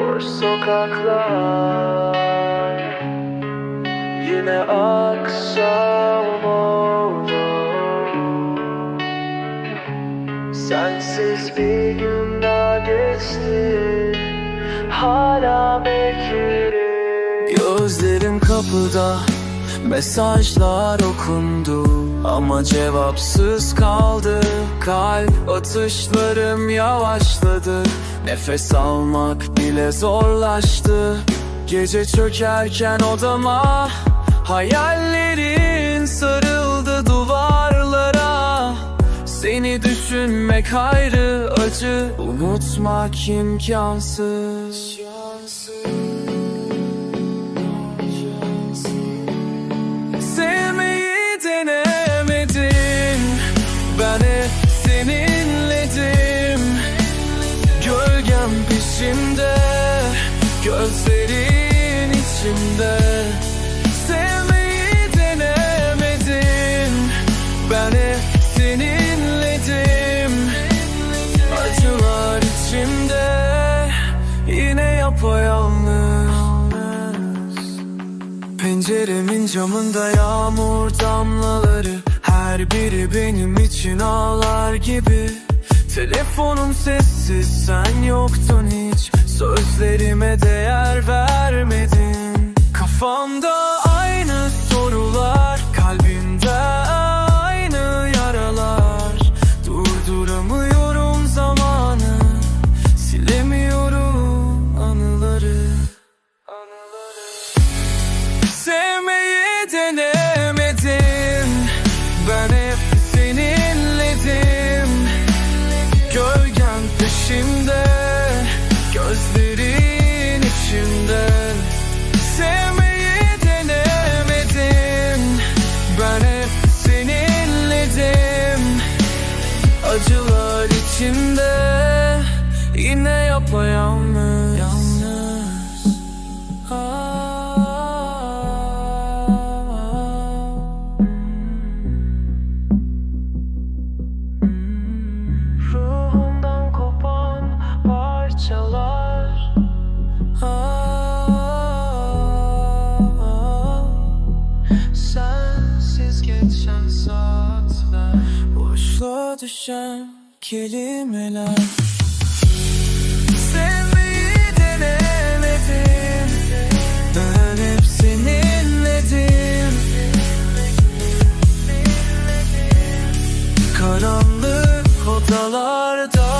Boş sokaklar. Yine akşam oldu Sensiz bir gün daha geçti. Hala beklerim. Gözlerim kapıda Mesajlar okundu ama cevapsız kaldı. Kalp atışlarım yavaşladı. Nefes almak bile zorlaştı. Gece çökerken odama Hayallerin sarıldı duvarlara. Seni düşünmek ayrı acı Unutmak imkansız içimde Sevmeyi denemedim Ben hep seninledim. Acılar içimde. Yine yapayalnız. Penceremin camında yağmur damlaları. Her biri benim için ağlar gibi. Telefonum sessiz sen yoktun hiç Sözlerime değer vermedin. Kafamda içimde Yine yapayalnız. Yalnız Ruhumdan kopan parçalar. Sensiz geçen saatler. Boşluğa düşen kelimeler. Sevmeyi denemedim Ben hep seninledim. Karanlık odalarda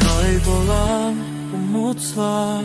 Kaybolan umutlar